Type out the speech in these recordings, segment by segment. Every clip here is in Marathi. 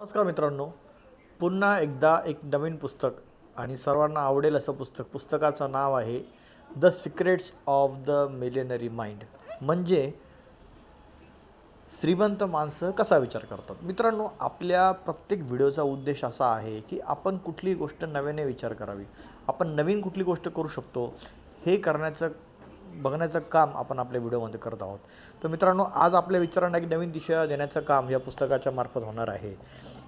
नमस्कार मित्रांनो पुन्हा एकदा एक नवीन पुस्तक आणि सर्वांना आवडेल असं पुस्तक. पुस्तकाचं नाव आहे the secrets of the millionaire mind म्हणजे श्रीमंत माणसं कसा विचार करतात? मित्रांनो आपल्या प्रत्येक व्हिडिओचा उद्देश असा आहे की आपण कुठली गोष्ट नव्याने विचार करावी. आपण नवीन कुठली गोष्ट करू शकतो हे करण्याचं बघण्याचं काम आपण आपल्या व्हिडिओमध्ये करत आहोत. तर मित्रांनो आज आपल्या विचारांना एक नवीन दिशा देण्याचं काम या पुस्तकाच्या मार्फत होणार आहे.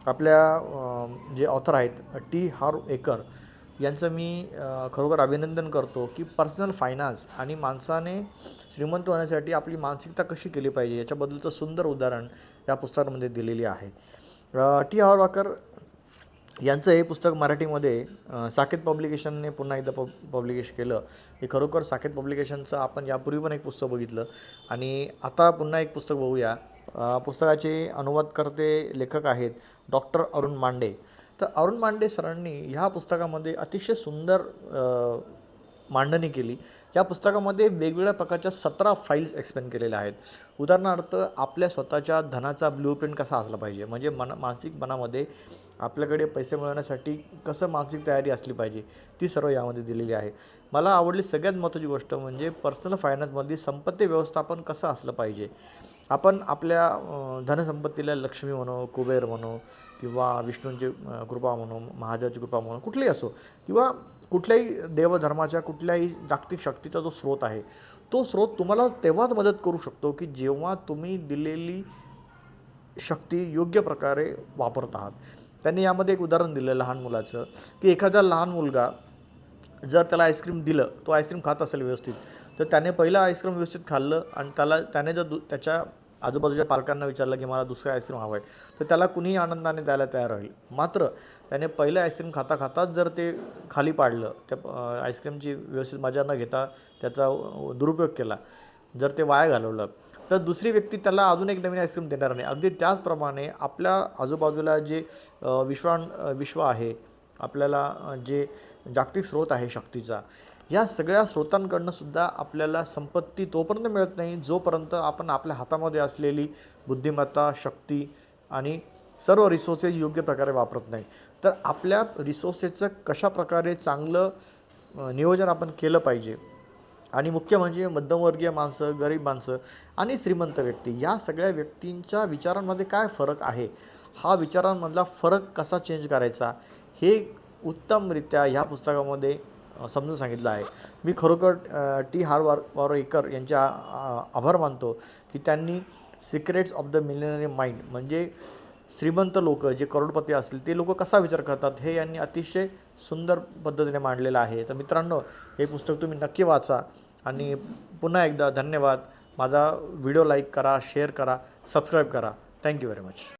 आपल्या जे ऑथर आहेत टी हार एकर यांचं मी खरोखर अभिनंदन करतो की पर्सनल फायनान्स आणि माणसाने श्रीमंत होण्यासाठी आपली मानसिकता कशी केली पाहिजे याच्याबद्दलचं सुंदर उदाहरण या पुस्तकामध्ये दिलेली आहे. टी टी हारवाकर यांचं हे पुस्तक मराठीमध्ये साकेत पब्लिकेशनने पुन्हा एकदा पब पब्लिकेश केलं. हे खरोखर साकेत पब्लिकेशनचं आपण यापूर्वी पण एक पुस्तक बघितलं. आणि आता पुन्हा एक पुस्तक बघूया. पुस्तकाचे अनुवादकर्ते लेखक आहेत डॉक्टर अरुण मांडे. तर अरुण मांडे सरांनी ह्या पुस्तकामध्ये अतिशय सुंदर मांडणी केली. या पुस्तकामध्ये वेगवेगळ्या प्रकारच्या सतरा फाईल्स एक्सप्लेन केलेल्या आहेत. उदाहरणार्थ आपल्या स्वतःच्या धनाचा ब्ल्यू प्रिंट कसा असला पाहिजे? म्हणजे मन मानसिक मनामध्ये आपल्याकडे पैसे मिळवण्यासाठी कसं मानसिक तयारी असली पाहिजे? ती सर्व यामध्ये दिलेली आहे. मला आवडली सगळ्यात महत्त्वाची गोष्ट म्हणजे पर्सनल फायनान्समध्ये संपत्ती व्यवस्थापन कसं असलं पाहिजे? आपण आपल्या धनसंपत्तीला लक्ष्मी म्हणू कुबेर म्हणू किंवा विष्णूंची कृपा म्हणू महादेवाची कृपा म्हणू कुठलीही असो किंवा कुठल्याही देवधर्माच्या कुठल्याही जागतिक शक्तीचा जो स्रोत आहे तो स्रोत तुम्हाला तेव्हाच मदत करू शकतो की जेव्हा तुम्ही दिलेली शक्ती योग्य प्रकारे वापरत आहात. त्यांनी यामध्ये एक उदाहरण दिलं लहान मुलाचं की एखादा लहान मुलगा जर त्याला आईस्क्रीम दिलं तो आईस्क्रीम खात असेल व्यवस्थित तर त्याने पहिलं आईस्क्रीम व्यवस्थित खाल्लं आणि त्याला त्याने जर दु त्याच्या आजूबाजूच्या पालकांना विचारलं की मला दुसरं आईस्क्रीम हवं आहे. तर त्याला कुणीही आनंदाने द्यायला तयार होईल मात्र त्याने पहिलं आईस्क्रीम खाता खाताच जर ते खाली पाडलं त्या आईस्क्रीमची व्यवस्थित मजा न घेता त्याचा दुरुपयोग केला जर ते वाया घालवलं तर दुसरी व्यक्ती त्याला अजून एक नवीन आईस्क्रीम देणार नाही. अगदी त्याचप्रमाणे आपल्या आजूबाजूला जे विश्वान विश्व आहे आपल्याला जे जागतिक स्रोत आहे शक्तीचा या सगळ्या स्रोतांकडनं सुद्धा आपल्याला संपत्ती तोपर्यंत मिळत नाही जोपर्यंत आपण आपल्या हातामध्ये असलेली बुद्धिमत्ता शक्ती आणि सर्व रिसोर्सेस योग्य प्रकारे वापरत नाही. तर आपल्या रिसोर्सेसचं कशा प्रकारे चांगलं नियोजन आपण केलं पाहिजे? आणि मुख्य म्हणजे मध्यमवर्गीय माणसं गरीब माणसं आणि श्रीमंत व्यक्ती या सगळ्या व्यक्तींच्या विचारांमध्ये काय फरक आहे? हा विचारांमधला फरक कसा चेंज करायचा? हे उत्तमरित्या ह्या पुस्तकामध्ये समजून सांगितलं आहे. मी खरोखर टी. हार. वार वारोईकर यांच्या आभार मानतो की त्यांनी secrets of the millionaire mind म्हणजे श्रीमंत लोक जे करोडपती असतील ते लोक कसा विचार करतात हे यांनी अतिशय सुंदर पद्धतीने मांडलेलं आहे. तर मित्रांनो हे पुस्तक तुम्ही नक्की वाचा आणि पुन्हा एकदा धन्यवाद. माझा व्हिडिओ लाईक करा शेअर करा सबस्क्राईब करा. Thank you very much.